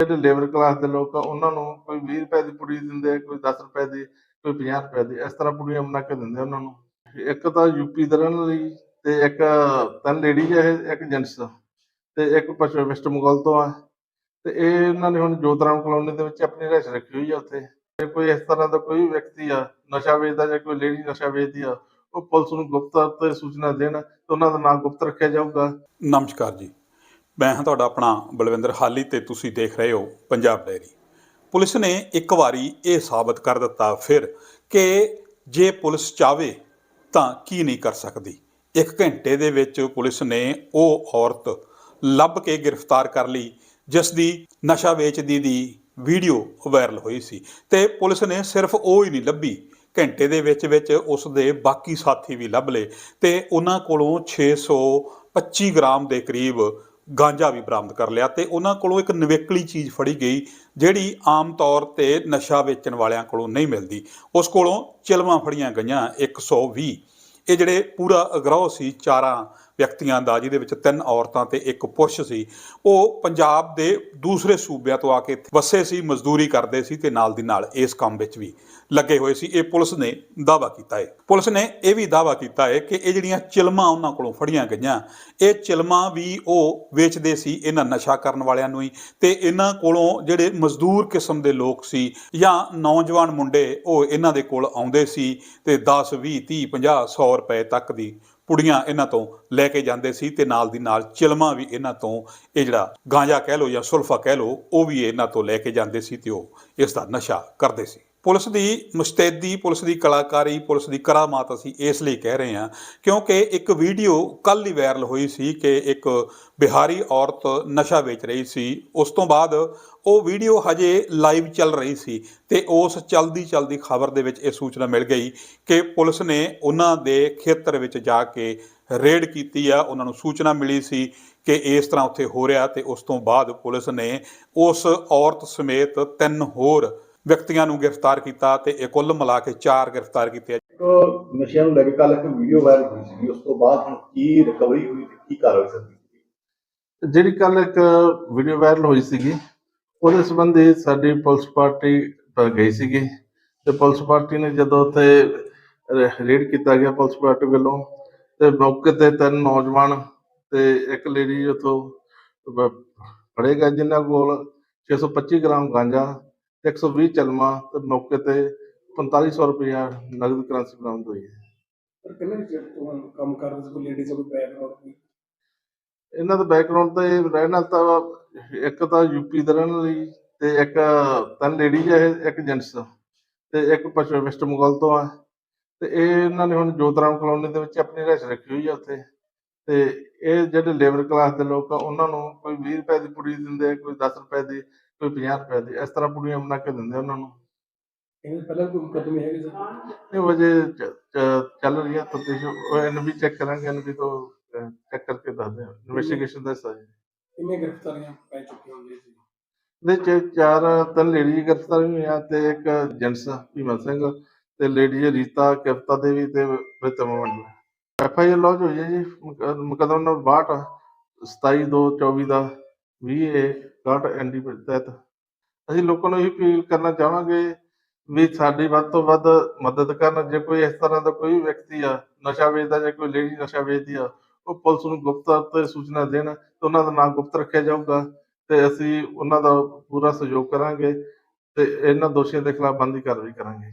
ਜਿਹੜੇ labour class ਦੇ ਲੋਕ ਆ, ਉਹਨਾਂ ਨੂੰ ਕੋਈ 20 ਰੁਪਏ ਦੀ ਪੁੜੀ ਦਿੰਦੇ ਆ ਕੋਈ 10 ਰੁਪਏ ਦੀ, ਕੋਈ 50 ਰੁਪਏ ਦੀ, ਇਸ ਤਰ੍ਹਾਂ ਪੁੜੀਆਂ ਬਣਾ ਕੇ ਦਿੰਦੇ ਉਹਨਾਂ ਨੂੰ। ਇੱਕ ਤਾਂ ਯੂਪੀ ਦੇ ਲਈ ਤੇ ਇੱਕ ਤਿੰਨ ਲੇਡੀਜ਼ ਹੈ ਇੱਕ ਜੈਂਟਸ ਤੇ ਇੱਕ ਪਸ਼ਚਿਮ ਵੈਸਟ ਬੰਗਾਲ ਤੋਂ ਆ। ਤੇ ਇਹ ਇਹਨਾਂ ਨੇ ਹੁਣ ਜੋਤਰਾਮ ਕਲੋਨੀ ਦੇ ਵਿੱਚ ਆਪਣੀ ਰਹਿਸ਼ ਰੱਖੀ ਹੋਈ ਆ ਉੱਥੇ। ਜੇ ਕੋਈ ਇਸ ਤਰ੍ਹਾਂ ਦਾ ਕੋਈ ਵਿਅਕਤੀ ਆ, ਨਸ਼ਾ ਵੇਚਦਾ ਜਾਂ ਕੋਈ ਲੇਡੀ ਨਸ਼ਾ ਵੇਚਦੀ ਆ, ਉਹ ਪੁਲਿਸ ਨੂੰ ਗੁਪਤ ਤੇ ਸੂਚਨਾ ਦੇਣ ਤੇ ਉਹਨਾਂ ਦਾ ਨਾਮ ਗੁਪਤ ਰੱਖਿਆ ਜਾਊਗਾ। ਨਮਸਕਾਰ ਜੀ। ਮੈਂ ਹਾਂ ਤੁਹਾਡਾ ਆਪਣਾ ਬਲਵਿੰਦਰ ਹਾਲੀ ਤੇ ਤੁਸੀਂ ਦੇਖ ਰਹੇ ਹੋ ਪੰਜਾਬ ਡਾਇਰੀ ਪੁਲਿਸ ਨੇ ਇੱਕ ਵਾਰੀ ਇਹ ਸਾਬਤ ਕਰ ਦਿੱਤਾ ਫਿਰ ਕਿ ਜੇ ਪੁਲਿਸ ਚਾਵੇ ਤਾਂ ਕੀ ਨਹੀਂ ਕਰ ਸਕਦੀ। ਇੱਕ ਘੰਟੇ ਦੇ ਵਿੱਚ ਪੁਲਿਸ ਨੇ ਉਹ ਔਰਤ ਲੱਭ ਕੇ ਗ੍ਰਿਫਤਾਰ ਕਰ ਲਈ ਜਿਸ ਦੀ ਨਸ਼ਾ ਵੇਚਦੀ ਦੀ ਵੀਡੀਓ ਵਾਇਰਲ ਹੋਈ ਸੀ ਤੇ ਪੁਲਿਸ ਨੇ ਸਿਰਫ ਉਹ ਹੀ ਨਹੀਂ ਲੱਭੀ। ਘੰਟੇ ਦੇ ਵਿੱਚ ਵਿੱਚ ਉਸ ਦੇ ਬਾਕੀ ਸਾਥੀ ਵੀ ਲੱਭ ਲਏ ਤੇ ਉਹਨਾਂ ਕੋਲੋਂ 625 ਗ੍ਰਾਮ ਦੇ ਕਰੀਬ ਗਾਂਜਾ ਵੀ ਬਰਾਮਦ ਕਰ ਲਿਆ ਤੇ ਉਹਨਾਂ ਕੋਲੋਂ ਇੱਕ ਨਵੇਕਲੀ ਚੀਜ਼ ਫੜੀ ਗਈ, ਜਿਹੜੀ ਆਮ ਤੌਰ ਤੇ ਨਸ਼ਾ ਵੇਚਣ ਵਾਲਿਆਂ ਕੋਲੋਂ ਨਹੀਂ ਮਿਲਦੀ। ਉਸ ਕੋਲੋਂ ਚਿਲਮਾਂ ਫੜੀਆਂ ਗਈਆਂ 120 ਇਹ ਜਿਹੜੇ ਪੂਰਾ ਅਗਰੋਹ ਸੀ ਚਾਰਾਂ ਵਿਅਕਤੀਆਂ ਦਾ, ਜਿਹਦੇ ਵਿੱਚ ਤਿੰਨ ਔਰਤਾਂ ਤੇ ਇੱਕ ਪੁਰਸ਼ ਸੀ, ਉਹ ਪੰਜਾਬ ਦੇ ਦੂਸਰੇ ਸੂਬਿਆਂ ਤੋਂ ਆ ਕੇ ਇੱਥੇ ਵਸੇ ਸੀ, ਮਜ਼ਦੂਰੀ ਕਰਦੇ ਸੀ ਤੇ ਨਾਲ ਦੀ ਨਾਲ ਇਸ ਕੰਮ ਵਿੱਚ ਵੀ ਲੱਗੇ ਹੋਏ ਸੀ। ਇਹ ਪੁਲਿਸ ਨੇ ਦਾਵਾ ਕੀਤਾ ਹੈ ਪੁਲਿਸ ਨੇ ਇਹ ਵੀ ਦਾਵਾ ਕੀਤਾ ਹੈ ਕਿ ਇਹ ਜਿਹੜੀਆਂ ਚਿਲਮਾਂ ਉਹਨਾਂ ਕੋਲੋਂ ਫੜੀਆਂ ਗਈਆਂ, ਇਹ ਚਿਲਮਾਂ ਵੀ ਉਹ ਵੇਚਦੇ ਸੀ ਇਹਨਾਂ ਨਸ਼ਾ ਕਰਨ ਵਾਲਿਆਂ ਨੂੰ ਹੀ ਤੇ ਇਹਨਾਂ ਕੋਲੋਂ ਜਿਹੜੇ ਮਜ਼ਦੂਰ ਕਿਸਮ ਦੇ ਲੋਕ ਸੀ ਜਾਂ ਨੌਜਵਾਨ ਮੁੰਡੇ, ਉਹ ਇਹਨਾਂ ਦੇ ਕੋਲ ਆਉਂਦੇ ਸੀ ਤੇ 10 20 30 50 100 ਰੁਪਏ ਤੱਕ ਦੀ ਪੁੜੀਆਂ ਇਹਨਾਂ ਤੋਂ ਲੈ ਕੇ ਜਾਂਦੇ ਸੀ ਤੇ ਨਾਲ ਦੀ ਨਾਲ ਚਿਲਮਾਂ ਵੀ ਇਹਨਾਂ ਤੋਂ, ਇਹ ਜਿਹੜਾ ਗਾਂਜਾ ਕਹਿ ਲਓ ਜਾਂ ਸੁਲਫਾ ਕਹਿ ਲਓ, ਉਹ ਵੀ ਇਹਨਾਂ ਤੋਂ ਲੈ ਕੇ ਜਾਂਦੇ ਸੀ ਤੇ ਉਹ ਇਸ ਦਾ ਨਸ਼ਾ ਕਰਦੇ ਸੀ। ਪੁਲਿਸ ਦੀ ਮੁਸਤੈਦੀ, ਪੁਲਿਸ ਦੀ ਕਲਾਕਾਰੀ, ਪੁਲਿਸ ਦੀ ਕਰਾਮਾਤ ਅਸੀਂ ਇਸ ਲਈ ਕਹਿ ਰਹੇ ਹਾਂ, ਕਿਉਂਕਿ ਇੱਕ ਵੀਡੀਓ ਕੱਲ ਹੀ ਵਾਇਰਲ ਹੋਈ ਸੀ ਕਿ ਇੱਕ ਬਿਹਾਰੀ ਔਰਤ ਨਸ਼ਾ ਵੇਚ ਰਹੀ ਸੀ। ਉਸ ਤੋਂ ਬਾਅਦ ਉਹ ਵੀਡੀਓ ਹਜੇ ਲਾਈਵ ਚੱਲ ਰਹੀ ਸੀ ਤੇ ਉਸ ਚਲਦੀ ਚਲਦੀ ਖਬਰ ਦੇ ਵਿੱਚ ਇਹ ਸੂਚਨਾ ਮਿਲ ਗਈ ਕਿ ਪੁਲਿਸ ਨੇ ਉਹਨਾਂ ਦੇ ਖੇਤਰ ਵਿੱਚ ਜਾ ਕੇ ਰੇਡ ਕੀਤੀ ਆ। ਉਹਨਾਂ ਨੂੰ ਸੂਚਨਾ ਮਿਲੀ ਸੀ ਕਿ ਇਸ ਤਰ੍ਹਾਂ ਉੱਥੇ ਹੋ ਰਿਹਾ ਤੇ ਉਸ ਤੋਂ ਬਾਅਦ ਪੁਲਿਸ ਨੇ ਉਸ ਔਰਤ ਸਮੇਤ ਤਿੰਨ ਹੋਰ ਵਿਅਕਤੀਆਂ ਨੂੰ ਗ੍ਰਿਫਤਾਰ ਕੀਤਾ ਤੇ ਇਹ ਕੁੱਲ ਮਿਲਾ ਕੇ ਚਾਰ ਗ੍ਰਿਫਤਾਰ ਕੀਤੇ ਆ। ਇੱਕ ਨਸ਼ਿਆਂ ਨੂੰ ਲੈ ਕੇ ਕੱਲ ਇੱਕ ਵੀਡੀਓ ਵਾਇਰਲ ਹੋਈ ਸੀ ਉਸ ਤੋਂ ਬਾਅਦ ਹੁਣ ਕੀ ਰਿਕਵਰੀ ਹੋਈ ਤੇ ਕੀ ਕਾਰਵਾਈ ਸਰਦੀ ਜਿਹੜੀ ਕੱਲ ਇੱਕ ਵੀਡੀਓ ਵਾਇਰਲ ਹੋਈ ਸੀਗੀ ਉਹਦੇ ਸੰਬੰਧੀ ਸਾਡੀ ਪੁਲਿਸ ਪਾਰਟੀ ਗਈ ਸੀਗੀ ਤੇ ਪੁਲਿਸ ਪਾਰਟੀ ਨੇ ਜਦੋਂ ਉੱਥੇ ਰੇਡ ਕੀਤਾ ਗਿਆ ਪੁਲਿਸ ਪਾਰਟੀ ਵੱਲੋਂ ਤੇ ਮੌਕੇ ਤੇ ਤਿੰਨ ਨੌਜਵਾਨ ਤੇ ਇੱਕ ਲੇਡੀ ਉਥੋਂ ਫੜੇ ਗਏ ਜਿਨ੍ਹਾਂ ਕੋਲ 625 ਗ੍ਰਾਮ ਗਾਂਜਾ ਤੇ 120 ਚਲਮਾ ਤੇ ਮੌਕੇ ਤੇ 4500 ਰੁਪਇਆ ਨਗਦ ਕਰੰਸੀ ਬਰਾਮਦ ਹੋਈ ਹੈ। ਪਰ ਕਿੰਨੇ ਚਿਰ ਤੋਂ ਕੰਮ ਕਰਦੇ ਸੀ? ਕੋਈ ਲੇਡੀਜ਼ ਕੋਈ ਬੈਕਗ੍ਰਾਉਂਡ ਕੋਈ? ਇਹਨਾਂ ਦਾ ਬੈਕਗ੍ਰਾਉਂਡ ਤੇ ਰਹਿਣ ਵਾਲਾ ਤਾਂ ਇੱਕ ਤਾਂ ਯੂਪੀ ਦੇ ਰਹਿਣ ਲਈ ਤੇ ਇੱਕ ਤਿੰਨ ਲੇਡੀਜ਼ ਹੈ ਇੱਕ ਜੈਂਟਸ ਤੇ ਇੱਕ ਪਸ਼ਚਿਮ ਵੈਸਟ ਬੰਗਾਲ ਤੋਂ ਆ। ਤੇ ਇਹ ਇਹਨਾਂ ਨੇ ਹੁਣ ਜੋਤਰਾਮ ਕਲੋਨੀ ਦੇ ਵਿੱਚ ਆਪਣੀ ਰਹਿਸ਼ ਰੱਖੀ ਹੋਈ ਆ ਉੱਥੇ। ਤੇ ਇਹ ਜਿਹੜੇ ਲੇਬਰ ਕਲਾਸ ਦੇ ਲੋਕ ਆ ਉਹਨਾਂ ਨੂੰ ਕੋਈ 20 ਰੁਪਏ ਦੀ ਪੁੜੀ ਦਿੰਦੇ ਕੋਈ 10 ਰੁਪਏ ਦੀ ਕੋਈ 50 ਰੁਪਏ ਦੀ ਇਸ ਤਰ੍ਹਾਂ ਪੁੜੀਆਂ ਬਣਾ ਕੇ ਦਿੰਦੇ ਉਹਨਾਂ ਨੂੰ। ਪਹਿਲਾਂ ਕੋਈ ਹੈਗੇ ਇਹ ਵਜੇ ਚੱਲ ਰਹੀ ਹੈ ਤਫਤੀਸ਼ ਉਹ ਵੀ ਚੈੱਕ ਕਰਾਂਗੇ ਇਹਨੂੰ ਵੀ ਤੋਂ ਚੈੱਕ ਕਰਕੇ ਦੱਸਦੇ ਹਾਂ। ਇਨਵੈਸਟੀਗੇਸ਼ਨ ਦਾ ਹਿੱਸਾ ਕਿੰਨੇ ਗ੍ਰਿਫਤਾਰੀਆਂ ਪੈ ਚੁੱਕੀਆਂ ਹੋਈਆਂ ਸੀ ਦੇ ਚ ਚਾਰ ਤਿੰਨ ਲੇਡੀ ਗ੍ਰਿਫਤਾਰ ਹੋਈਆਂ ਤੇ ਇੱਕ ਜੈਂਟਸ ਭੀਮਾ ਸਿੰਘ ਤੇ ਲੇਡੀ ਰੀਤਾ ਕਿਫਤਾ ਦੇਵੀ ਤੇ Pritam Mandal. F I R lodge ਹੋਈ ਹੈ ਜੀ ਮੁਕ- ਮੁਕੱਦਮਾ ਨੰਬਰ 62 27 2 24 ਦਾ। 20 ਏ 61 ਐਨਡੀ ਤਹਿਤ ਅਸੀਂ ਲੋਕਾਂ ਨੂੰ ਇਹ ਅਪੀਲ ਕਰਨਾ ਚਾਹਾਂਗੇ ਵੀ ਸਾਡੀ ਵੱਧ ਤੋਂ ਵੱਧ ਮਦਦ ਕਰਨ, ਜੇ ਕੋਈ ਇਸ ਤਰ੍ਹਾਂ ਦਾ ਕੋਈ ਵਿਅਕਤੀ ਆ, ਨਸ਼ਾ ਵੇਚਦਾ ਜਾਂ ਕੋਈ ਲੇਡੀ ਨਸ਼ਾ ਵੇਚਦੀ ਆ, ਉਹ ਪੁਲਿਸ ਨੂੰ ਗੁਪਤ ਤੇ ਸੂਚਨਾ ਦੇਣ ਤੇ ਉਹਨਾਂ ਦਾ ਨਾਮ ਗੁਪਤ ਰੱਖਿਆ ਜਾਊਗਾ ਤੇ ਅਸੀਂ ਉਹਨਾਂ ਦਾ ਪੂਰਾ ਸਹਿਯੋਗ ਕਰਾਂਗੇ ਤੇ ਇਹਨਾਂ ਦੋਸ਼ੀਆਂ ਦੇ ਖਿਲਾਫ ਬੰਦੀ ਕਾਰਵਾਈ ਕਰਾਂਗੇ।